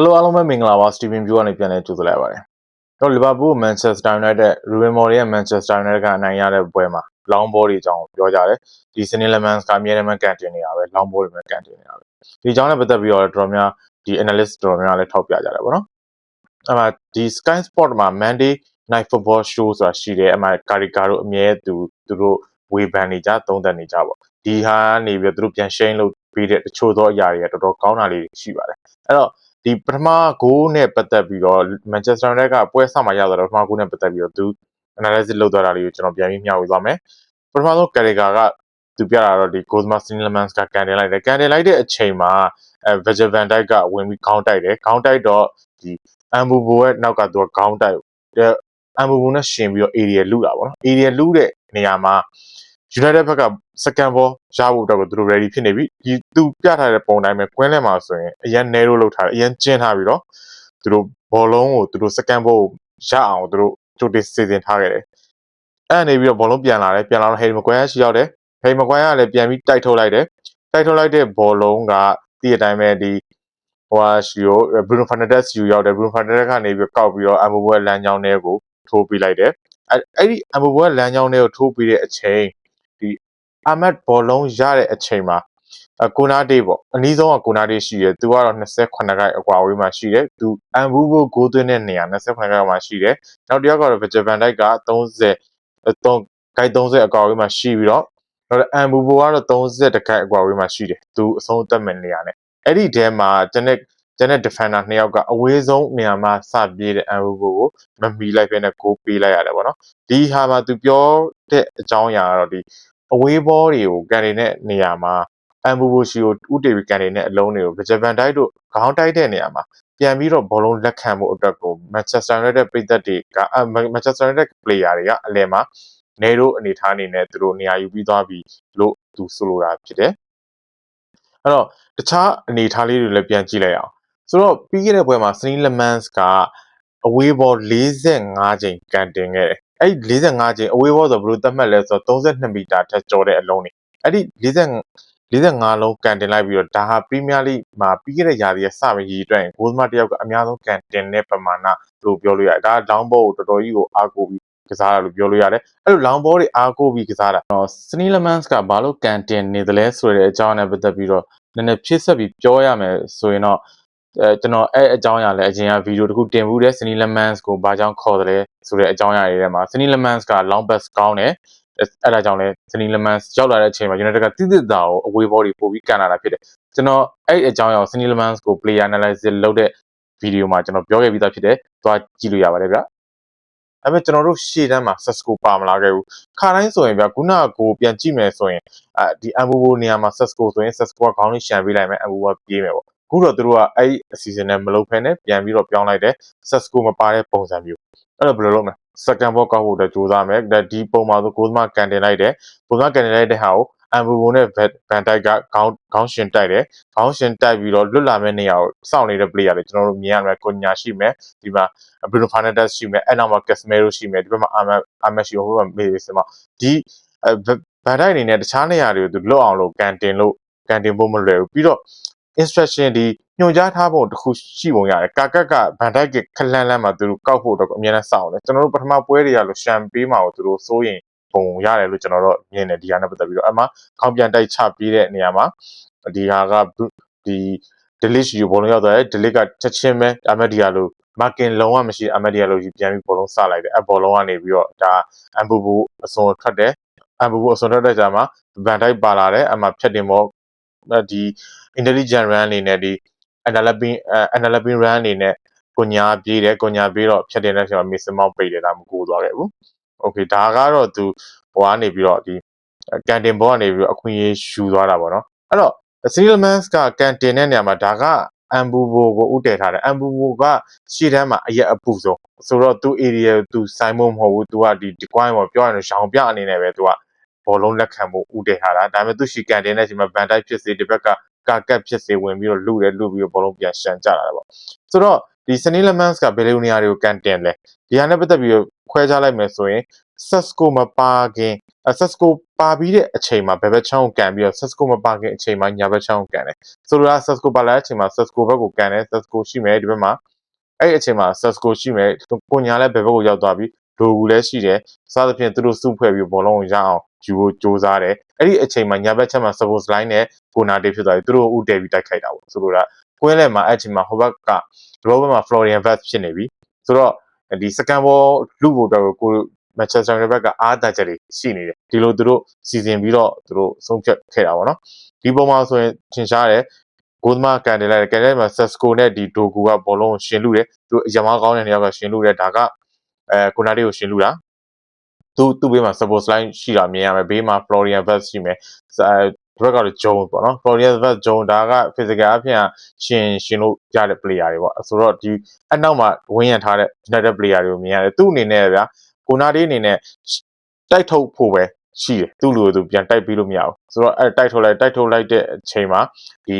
Hello အားလုံးပဲမင်္ဂလာပါ Steven View ကနေပြန်လည်ကြိုဆိုလိုက်ပါတယ်။တော့ Liverpool Manchester United Ruben Amorim ရဲ့ Manchester United ကအနိုင်ရတဲ့ပွဲမှာ long ball တွေအကြောင်းပြောကြတယ်။ဒီ Sunil Lemans ကအမြဲတမ်းကန်တင်နေတာပဲ long ball တွေပဲကန်တင်နေတာပဲ။ဒီအကြောင်းနဲ့ပတ်သက်ပြီးတော့တော်တော်များဒီ analyst တော်တော်များလည်းထောက်ပြကြတယ်ပေါ့နော်။အဲ့မှာဒီ Sky Sport မှာ Monday Night Football Show ဆိုတာရှိတယ်။အဲ့မှာ Karika တို့အမြဲသူသူတို့ဝေဖန်နေကြသုံးသပ်နေကြပေါ့။ဒီဟာကနေပြီးတော့သူတို့ပြန် share လုပ်ပေးတဲ့တချို့သောအရာတွေကတော်တော်ကောင်းတာလေးရှိပါတယ်။အဲ့တော့ ဒီပထမဂိုးနဲ့ပတ်သက်ပြီးတော့ Manchester United ကပွဲဆောက်မှာရသွားတော့ပထမဂိုးနဲ့ပတ်သက်ပြီးတော့သူ analysis လုပ်သွားတာလေးကိုကျွန်တော်ပြန်ပြီးမျှဝေသွားမယ်ပထမဆုံး Carragher ကသူပြတာတော့ဒီ Gozma Sinlemans ကကန်တင်လိုက်တယ်ကန်တင်လိုက်တဲ့အချိန်မှာအဲ Virgil van Dijk ကဝင်ပြီးခေါင်းတိုက်တယ်ခေါင်းတိုက်တော့ဒီ Ambubo ရဲ့နောက်ကသူကခေါင်းတိုက်တယ် Ambubo နဲ့ရှင်ပြီးတော့ area လူတာပေါ့နော် area လူတဲ့နေရာမှာ United ဘက်က second ball ရဖို့အတွက်ကိုသူတို့ ready ဖြစ်နေပြီဒီသူပြထားတဲ့ပုံတိုင်းပဲကွင်းထဲမှာဆိုရင်အရင် narrow လောက်ထားတယ်အရင်ကျင်းထားပြီးတော့သူတို့ဘောလုံးကိုသူတို့ second ball ကိုရအောင်သူတို့ကြိုတင်စီစဉ်ထားခဲ့တယ်အဲ့နေပြီးတော့ဘောလုံးပြန်လာတယ်ပြန်လာတော့ Harry Maguire ရှိရောက်တယ် Harry Maguire ကလည်းပြန်ပြီးတိုက်ထုတ်လိုက်တယ်တိုက်ထုတ်လိုက်တဲ့ဘောလုံးကတည့်အတိုင်းပဲဒီဟိုဟာရှိရော Bruno Fernandes ယူရောက်တယ် Bruno Fernandes ကနေပြီးကောက်ပြီးတော့ Ambo ရဲ့လမ်းကြောင်းထဲကိုထိုးပေးလိုက်တယ်အဲ့အဲ့ဒီ Ambo ရဲ့လမ်းကြောင်းထဲကိုထိုးပေးတဲ့အချိန် အာမတ်ဘောလုံးရတဲ့အချိန်မှာအကိုနာဒေးပေါ့အနည်းဆုံးကကိုနာဒေးရှိတယ်သူကတော့28ခိုက်အကွာအဝေးမှာရှိတယ်သူအန်ဘူးဘိုဂိုးသွင်းတဲ့နေရာ28ခိုက်မှာရှိတယ်နောက်တစ်ယောက်ကတော့ဂျပန်တိုက်က30 3ဂိုက်30အကွာအဝေးမှာရှိပြီးတော့တော့အန်ဘူဘိုကတော့30တခိုက်အကွာအဝေးမှာရှိတယ်သူအဆုံးအသက်မဲ့နေရာနဲ့အဲ့ဒီထဲမှာကျွန်တဲ့ကျန်တဲ့ defender နှစ်ယောက်ကအဝေးဆုံးနေရာမှာစပြေးတဲ့အန်ဘူဘိုကိုမမီလိုက်ပဲနဲ့ကိုပေးလိုက်ရတယ်ပေါ့နော်ဒီဟာမှာသူပြောတဲ့အကြောင်းအရာကတော့ဒီ အဝေးဘောတွေကိုကန်နေတဲ့နေရာမှာအမ်ဘူဘူရှိကိုဥတေပြီးကန်နေတဲ့အလုံးတွေကိုဂျပန်တိုက်တို့ခေါင်းတိုက်တဲ့နေရာမှာပြန်ပြီးတော့ဘောလုံးလက်ခံမှုအတွက်ကို Manchester United ပြည်သက်တွေက Manchester United player တွေကအလယ်မှာနေတို့အနေထားအနေနဲ့သူတို့နေရာယူပြီးသွားပြီလို့သူဆိုလိုတာဖြစ်တယ်။အဲ့တော့တခြားအနေထားလေးတွေလည်းပြန်ကြည့်လိုက်အောင်။ဆိုတော့ပြီးခဲ့တဲ့ပွဲမှာ Sunny Lemans ကအဝေးဘော45ချိန်ကန်တင်ခဲ့တယ် အဲ့ဒီ45ချိန်အဝေးဘောဆိုဘယ်လိုသတ်မှတ်လဲဆိုတော့32မီတာထက်ကျော်တဲ့အလုံးတွေအဲ့ဒီ40 45လုံးကန်တင်လိုက်ပြီးတော့ဒါဟာပရီးမီးယားလိမှာပြီးခဲ့တဲ့ရာသီရဲ့စမကြီးအတွက်ဂိုးသမားတယောက်ကအများဆုံးကန်တင်တဲ့ပမာဏလို့ပြောလို့ရတယ်ဒါလောင်းဘောကိုတော်တော်ကြီးကိုအားကိုးပြီးကစားတာလို့ပြောလို့ရတယ်အဲ့လိုလောင်းဘောတွေအားကိုးပြီးကစားတာတော့စနီလမန်စ်ကဘာလို့ကန်တင်နေသလဲဆိုတဲ့အကြောင်းနဲ့ပတ်သက်ပြီးတော့နည်းနည်းဖြည့်ဆက်ပြီးပြောရမယ်ဆိုရင်တော့ အဲကျွန်တော်အဲ့အကြောင်းအရာလည်းအရင်ကဗီဒီယိုတစ်ခုတင်ဘူးတဲ့ Sunny Lemans ကိုဘာကြောင့်ခေါ်တယ်လဲဆိုတဲ့အကြောင်းအရာတွေထဲမှာ Sunny Lemans က long pass ကောင်းတယ်အဲ့ဒါကြောင့်လဲ Sunny Lemans ရောက်လာတဲ့အချိန်မှာ United ကတိတိတာကိုအဝေးဘောတွေပို့ပြီးကန်လာတာဖြစ်တယ်ကျွန်တော်အဲ့အကြောင်းအရာ Sunny Lemans ကို player analysis လုပ်တဲ့ဗီဒီယိုမှာကျွန်တော်ပြောခဲ့ပြီးသားဖြစ်တယ်သွားကြည့်လို့ရပါတယ်ဗျအဲ့မဲ့ကျွန်တော်တို့ရှေ့တန်းမှာ Sesco ပါမလာခဲ့ဘူးခါတိုင်းဆိုရင်ဗျခုနကကိုပြန်ကြည့်မယ်ဆိုရင်အဲဒီ Ambubo နေရာမှာ Sesco ဆိုရင် Sesco ကခေါင်းလေးရှန်ပေးလိုက်မယ် Ambubo ကပြေးမယ်ပေါ့အ ခုတော့သူတို့ကအဲ့အစီအစဉ်နဲ့မလုပ်ဖ ೇನೆ ပြန်ပြီးတော့ပြောင်းလိုက်တယ် Sesco မပါတဲ့ပုံစံမျိုးအဲ့တော့ဘယ်လိုလုပ်မလဲ second ball ကောက်ဖို့အတွက်ကြိုးစားမယ်ဒီပုံမှာဆိုကိုသမားကန်တင်လိုက်တယ်ကိုသမားကန်တင်လိုက်တဲ့ဟာကိုအမ်ဘူဘုံနဲ့ဗန်တိုက်ကခေါင်းခေါင်းရှင်တိုက်တယ်ခေါင်းရှင်တိုက်ပြီးတော့လွတ်လာမယ့်နေရာကိုစောင့်နေတဲ့ player တွေကျွန်တော်တို့မြင်ရမယ်ကိုညာရှိမယ်ဒီမှာဘရူနိုဖာနက်ဒက်ရှိမယ်အဲ့နောက်မှာကက်စမဲရိုရှိမယ်ဒီဘက်မှာအာမက်အာမက်ရှိဟိုဘက်မှာမေးစမဒီဗန်တိုက်အနေနဲ့တခြားနေရာတွေကိုသူလွတ်အောင်လို့ကန်တင်လို့ကန်တင်ဖို့မလွယ်ဘူးပြီးတော့ instruction ဒီညွှန်ကြားထားပုံတစ်ခုရှိပုံရတယ်ကာကက်ကဗန်ဒိုက်ကခလန်းလန်းမှာသူတို့ကောက်ဖို့တော့အများနဲ့စောင့်တယ်ကျွန်တော်တို့ပထမပွဲတွေရလို့ရှမ်ပေးမှာကိုသူတို့စိုးရင်ပုံရတယ်လို့ကျွန်တော်တို့မြင်တယ်ဒီဟာနဲ့ပတ်သက်ပြီးတော့အမှခေါင်းပြန်တိုက်ချပြီးတဲ့နေရာမှာဒီဟာကဒီ delete ယူဘောလုံးရောက်သွားတယ် delete ကချက်ချင်းပဲအမက်ဒီယာလို့ marking လုံးဝမရှိအမက်ဒီယာလို့ပြန်ပြီးဘောလုံးစလိုက်တယ်အဘောလုံးကနေပြီးတော့ဒါအမ်ဘူဘူအစွန်ထွက်တယ်အမ်ဘူဘူအစွန်ထွက်တဲ့ကြာမှာဗန်ဒိုက်ပါလာတယ်အမှဖြတ်တင်မော ဒီ intelligent run အနေနဲ့ဒီ analyzing analyzing run အနေနဲ့ကိုညာပြေးတယ်ကိုညာပြေးတော့ဖြတ်တင်တဲ့အချိန်မှာ miss mount ပိတ်တယ်ဒါမှကိုသွားခဲ့ဘူး okay ဒါကတော့သူဟိုကနေပြီးတော့ဒီကန်တင်ဘောကနေပြီးတော့အခွင့်အရေးယူသွားတာပေါ့နော်အဲ့တော့ Sealmans ကကန်တင်တဲ့နေရာမှာဒါကအမ်ဘူဘိုကိုဥတည်ထားတယ်အမ်ဘူဘိုကရှေ့တန်းမှာအရက်အပူဆုံးဆိုတော့သူ area သူဆိုင်မမဟုတ်ဘူးသူကဒီဒီ coin ပေါ့ပြောရရင်ရောင်ပြအနေနဲ့ပဲသူက ဘောလုံးလက်ခံဖို့ဥတည်ထားတာဒါပေမဲ့သူရှီကန်တင်တဲ့အချိန်မှာဗန်တိုက်ဖြစ်စေဒီဘက်ကကာကက်ဖြစ်စေဝင်ပြီးတော့လူတယ်လူပြီးတော့ဘောလုံးပြန်ရှန်ကြတာပေါ့ဆိုတော့ဒီစနီလမန်စ်ကဘယ်လိုနေရာတွေကိုကန်တင်လဲဒီဟာနဲ့ပတ်သက်ပြီးခွဲခြားလိုက်မယ်ဆိုရင် Sesco မပါခင်အဲ Sesco ပါပြီးတဲ့အချိန်မှာဘယ်ဘက်ချောင်းကိုကန်ပြီးတော့ Sesco မပါခင်အချိန်မှာညာဘက်ချောင်းကိုကန်တယ်ဆိုလိုတာ Sesco ပါလာတဲ့အချိန်မှာ Sesco ဘက်ကိုကန်တယ် Sesco ရှိမယ်ဒီဘက်မှာအဲ့ဒီအချိန်မှာ Sesco ရှိမယ်ကိုညာလည်းဘယ်ဘက်ကိုရောက်သွားပြီးဒိုဘူးလည်းရှိတယ်စသဖြင့်သူတို့စုဖွဲ့ပြီးဘောလုံးကိုရအောင် ယူဖို့စ조사တယ်အဲ့ဒီအချိန်မှာညာဘက်ချက်မှာ suppose line နဲ့ကိုနာတေးဖြစ်သွားပြီသူတို့ဥတည်ပြီးတိုက်ခိုက်တာပေါ့ဆိုလိုတာကွင်းလဲမှာအဲ့အချိန်မှာဟိုဘက်ကဒီဘက်မှာ Florian Vest ဖြစ်နေပြီဆိုတော့ဒီ second ball လူဖို့တော့ကို Manchester United ဘက်ကအားတာချက်တွေရှိနေတယ်ဒီလိုသူတို့စီစဉ်ပြီးတော့သူတို့ဆုံးဖြတ်ခဲ့တာပေါ့နော်ဒီပုံမှာဆိုရင်ထင်ရှားတယ်ကိုသမားကန်တယ်လိုက်ကန်တယ်မှာ Sesco နဲ့ဒီ Dogu ကဘောလုံးကိုရှင်လူတယ်သူအရမားကောင်းတဲ့နေရာကရှင်လူတယ်ဒါကအဲကိုနာတေကိုရှင်လူတာ သူသူ့ဘေးမှာ support line ရှိတာမြင်ရမယ်ဘေးမှာ Florian Vest ရှိမယ်အဲဘက်ကတော့ Jones ပေါ့နော် Florian Vest Jones ဒါက physical အဖြစ်ရှင်ရှင်လို့ရတဲ့ player တွေပေါ့ဆိုတော့ဒီအနောက်မှာဝင်းရံထားတဲ့ United player တွေကိုမြင်ရတယ်သူ့အနေနဲ့ဗျာကိုနာတေအနေနဲ့တိုက်ထုတ်ဖို့ပဲရှိတယ်သူ့လူသူပြန်တိုက်ပြီးလို့မရဘူးဆိုတော့အဲတိုက်ထုတ်လိုက်တိုက်ထုတ်လိုက်တဲ့အချိန်မှာဒီ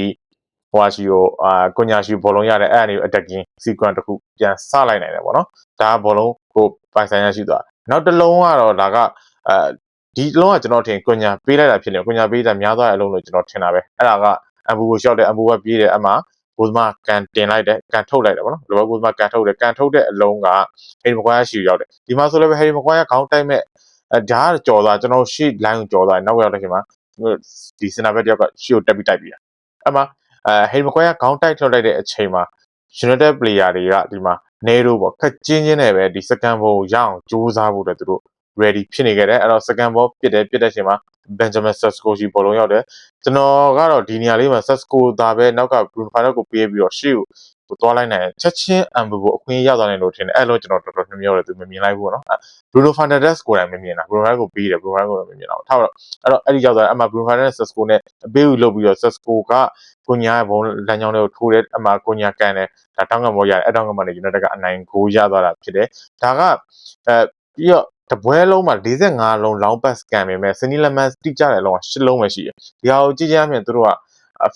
ဟိုဟာရှိကိုအာကွန်ညာရှိဘောလုံးရတဲ့အဲ့အနေ attacking sequence တစ်ခုပြန်စလိုက်နိုင်တယ်ပေါ့နော်ဒါကဘောလုံးကိုပိုင်ဆိုင်ရရှိသွား နောက်တစ်လုံးကတော့ဒါကအဲဒီလုံးကကျွန်တော်ထင်ကွန်ညာပေးလိုက်တာဖြစ်နေကွန်ညာပေးတာများသွားတဲ့အလုံးလို့ကျွန်တော်ထင်တာပဲအဲ့ဒါကအဘူကိုရှော့တယ်အဘူကပြေးတယ်အမှဘိုးသမားကန်တင်လိုက်တယ်ကန်ထုတ်လိုက်တယ်ဗောနော်လောဘိုးသမားကန်ထုတ်တယ်ကန်ထုတ်တဲ့အလုံးကဟယ်ရီမကွာယာရှီရောက်တယ်ဒီမှာဆိုလည်းပဲဟယ်ရီမကွာယာခေါင်းတိုက်မဲ့အဲဒါကကြော်သွားကျွန်တော်ရှေ့ line ကိုကြော်သွားနောက်ရောက်တဲ့အချိန်မှာဒီစင်နာဘက်တယောက်ကရှေ့ကိုတက်ပြီးတိုက်ပြီးတာအမှအဲဟယ်ရီမကွာယာခေါင်းတိုက်ထုတ်လိုက်တဲ့အချိန်မှာ United player တွေကဒီမှာ နေတော့ပေါ့ခက်ချင်းချင်းနဲ့ပဲဒီ second ball ရအောင်ကြိုးစားဖို့အတွက်သူတို့ ready ဖြစ်နေခဲ့တယ်အဲ့တော့ second ball ပြစ်တယ်ပြစ်တဲ့အချိန်မှာ Benjamin Sesko ကြီးဘောလုံးရောက်တယ်ကျွန်တော်ကတော့ဒီနေရာလေးမှာ Sesko ဒါပဲနောက်က Bruno Fernandes ကိုပေးပြီးတော့ရှေ့ကို ကိုသွားလိုက်နိုင်ချက်ချင်းအမ်ဘူကိုအခွင့်ရသွားတယ်လို့ထင်တယ်အဲ့လိုကျွန်တော်တော်တော်နှမျောတယ်သူမမြင်လိုက်ဘူးပေါ့နော် Bruno Fernandes ကိုယ်တိုင်မမြင်တာ Bruno Fernandes ကိုပေးတယ် Bruno Fernandes ကိုတော့မမြင်တာထားတော့အဲ့တော့အဲ့ဒီရောက်သွားတယ်အမှ Bruno Fernandes Sesko နဲ့အပေးဦးလုပ်ပြီးတော့ Sesko ကကိုညာရဲ့ဘုံလမ်းကြောင်းတွေကိုထိုးတယ်အမှကိုညာကန်တယ်ဒါတောင်းကမောရတယ်အဲ့တောင်းကမောနဲ့ United ကအနိုင်ကိုရသွားတာဖြစ်တယ်ဒါကအဲပြီးတော့တပွဲလုံးမှာ45လုံး long pass ကန်ပေမဲ့ Sinilaman တိကျတဲ့အလုံးက10လုံးပဲရှိတယ်ဒီဟာကိုကြည့်ကြရမြင်သူတို့က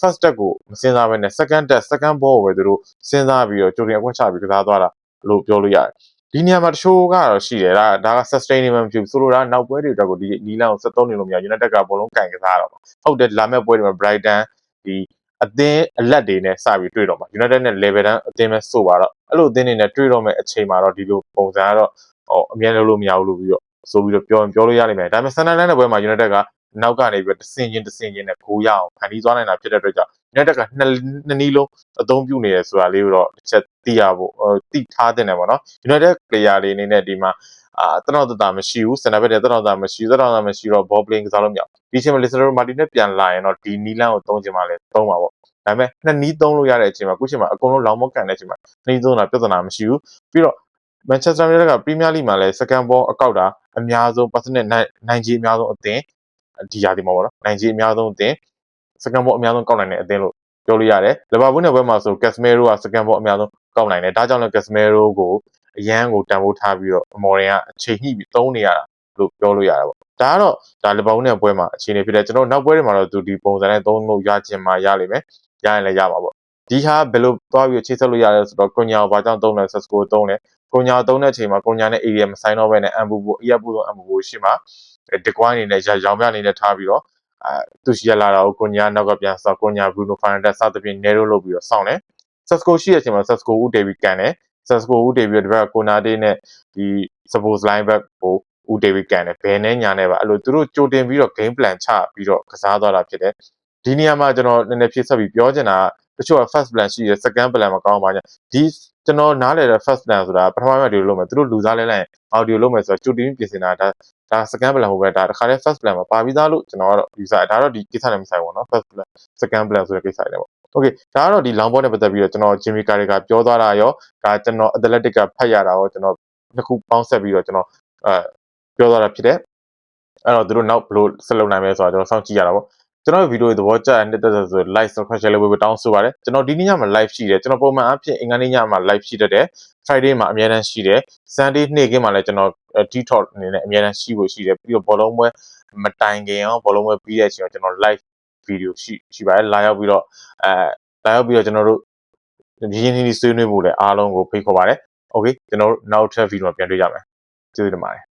first step ကိုမစင်စားဘဲနဲ့ second step second ball ကိုပဲသူတို့စဉ်းစားပြီးတော့ကြိုတင်အကွက်ချပြီးကစားသွားတာလို့ပြောလို့ရတယ်ဒီနေရာမှာတချို့ကတော့ရှိတယ်ဒါဒါက sustainable မဖြစ်ဘူးဆိုလိုတာနောက်ပွဲတွေအတွက်ကိုဒီနီလန်ကို73နေလို့မရ United ကဘောလုံးကင်ကစားတော့မှာဟုတ်တယ်လာမဲ့ပွဲတွေမှာ Brighton ဒီအသင်းအလက်တွေနဲ့စပြီးတွေ့တော့မှာ United နဲ့ level တန်းအသင်းပဲဆိုပါတော့အဲ့လိုအသင်းတွေနဲ့တွေ့တော့မဲ့အချိန်မှာတော့ဒီလိုပုံစံကတော့ဟောအမြဲလို့လို့မရဘူးလို့ပြီးတော့ဆိုပြီးတော့ပြောရင်ပြောလို့ရလိမ့်မယ်ဒါပေမဲ့ Sunderland နဲ့ပွဲမှာ United က နောက်ကနေပြီးတဆင်ချင်းတဆင်ချင်းနဲ့ဂိုးရအောင်ဖန်တီးသွားနိုင်တာဖြစ်တဲ့အတွက်ကြောင့် United ကနှစ်နှစ်နည်းလုံးအသုံးပြုနေရဆိုတာလေးကိုတော့တစ်ချက်သိရဖို့သိထားတဲ့တယ်ပေါ့နော် United player တွေအနေနဲ့ဒီမှာအာတတော်တတာမရှိဘူးစနဘက်တဲ့တတော်တတာမရှိတတော်တတာမရှိတော့ ball playing ကစားလို့မရဘူးဒီချိန်မှာ Leicester Martin နဲ့ပြန်လာရင်တော့ဒီနီလန်ကိုသုံးချင်မှလည်းသုံးပါပေါ့ဒါပေမဲ့နှစ်နီးသုံးလို့ရတဲ့အချိန်မှာအခုချိန်မှာအကုန်လုံးလောင်မကန်တဲ့အချိန်မှာနီးသုံးတာပြဿနာမရှိဘူးပြီးတော့ Manchester United က Premier League မှာလည်း second ball အကောက်တာအများဆုံး percentage နိုင်ကြီးအများဆုံးအသင်း ဒီရာဒီမှာပေါ့နော်နိုင်ကြီးအများဆုံးအသင်း second ball အများဆုံးကောက်နိုင်တဲ့အသင်းလို့ပြောလို့ရတယ်လီဗာပူးနဲ့ဘက်မှာဆို Casemiro က second ball အများဆုံးကောက်နိုင်တယ်ဒါကြောင့်လည်း Casemiro ကိုအရန်ကိုတန်ဖိုးထားပြီးတော့အမော်ရင်ကအချိန်ညှိပြီးသုံးနေရတာလို့ပြောလို့ရတာပေါ့ဒါကတော့ဒါလီဗာပူးနဲ့ပွဲမှာအခြေအနေဖြစ်တယ်ကျွန်တော်နောက်ပွဲတွေမှာတော့သူဒီပုံစံနဲ့သုံးလို့ရချင်မှရလိမ့်မယ်ရရင်လည်းရမှာပေါ့ဒီဟာဘယ်လိုသွားပြီးချိတ်ဆက်လို့ရလဲဆိုတော့ကွန်ညာကိုဘာကြောင့်သုံးလဲဆက်စကိုသုံးလဲကွန်ညာသုံးတဲ့အချိန်မှာကွန်ညာနဲ့ area မဆိုင်တော့ဘဲနဲ့အမ်ဘူဘူအရက်ပူဆုံးအမ်ဘူဘူရှိမှာ ဒီကွိုင်းအနေနဲ့ရောင်ပြအနေနဲ့ထားပြီးတော့အဲသူရှိရလာတာကိုကွန်ညာနောက်ကပြန်ဆော့ကွန်ညာဘရူနိုဖိုင်နက်စသဖြင့်နေရိုးလုပ်ပြီးတော့စောင့်တယ်ဆက်စကိုရှိတဲ့အချိန်မှာဆက်စကိုဦးဒေဗီကန်တယ်ဆက်စကိုဦးဒေဗီဒီဘက်ကကိုနာတေးနဲ့ဒီ suppose line back ကိုဦးဒေဗီကန်တယ်ဘယ်နဲ့ညာနဲ့ပါအဲ့လိုသူတို့ကြိုတင်ပြီးတော့ game plan ချပြီးတော့ကစားသွားတာဖြစ်တယ်ဒီနေရာမှာကျွန်တော်နည်းနည်းဖြည့်ဆက်ပြီးပြောချင်တာကတချို့က first plan ရှိတယ် second plan မကောင်းပါညာဒီကျွန်တော်နားလည်တဲ့ first plan ဆိုတာပထမပိုင်းဒီလိုလုပ်မယ်သူတို့လူစားလဲလိုက်ရင် audio လုပ်မယ်ဆိုတော့ကြိုတင်ပြင်ဆင်တာဒါ ဒါ second plan မဟုတ်ပဲဒါတခါတည်း first plan မှာပါပြီးသားလို့ကျွန်တော်ကတော့ user ဒါတော့ဒီကိစ္စနဲ့မဆိုင်ဘူးเนาะ first plan second plan ဆိုတဲ့ကိစ္စတွေပေါ့ okay ဒါကတော့ဒီ long ball နဲ့ပတ်သက်ပြီးတော့ကျွန်တော် Jimmy Carragher ကပြောသွားတာရောဒါကျွန်တော် athletic ကဖတ်ရတာရောကျွန်တော်နှစ်ခုပေါင်းဆက်ပြီးတော့ကျွန်တော်အဲပြောသွားတာဖြစ်တယ်အဲ့တော့သူတို့နောက်ဘယ်လိုဆက်လုပ်နိုင်မလဲဆိုတော့ကျွန်တော်စောင့်ကြည့်ရတာပေါ့ကျွန်တော်ဗီဒီယိုသဘောကျတဲ့တက်တက်ဆို live subscribe လုပ်ပေးတောင်းဆိုပါတယ်ကျွန်တော်ဒီနေ့ညမှာ live ရှိတယ်ကျွန်တော်ပုံမှန်အဖြစ်အင်္ဂါနေ့ညမှာ live ရှိတတ်တယ် Friday မှာအများတန်းရှိတယ် Sunday နေ့ကင်းမှာလည်းကျွန်တော် TikTok အနေနဲ့အများတန်းရှိဖို့ရှိတယ်ပြီးတော့ဘောလုံးပွဲမတိုင်ခင်အောင်ဘောလုံးပွဲပြီးတဲ့အချိန်ကျွန်တော် live ဗီဒီယိုရှိရှိပါတယ်လာရောက်ပြီးတော့အဲလာရောက်ပြီးတော့ကျွန်တော်တို့ရင်းနှီးနှီးဆွေးနွေးဖို့လည်းအားလုံးကိုဖိတ်ခေါ်ပါတယ် okay ကျွန်တော်တို့နောက်ထပ်ဗီဒီယိုမှာပြန်တွေ့ကြမယ်ကျေးဇူးတင်ပါတယ်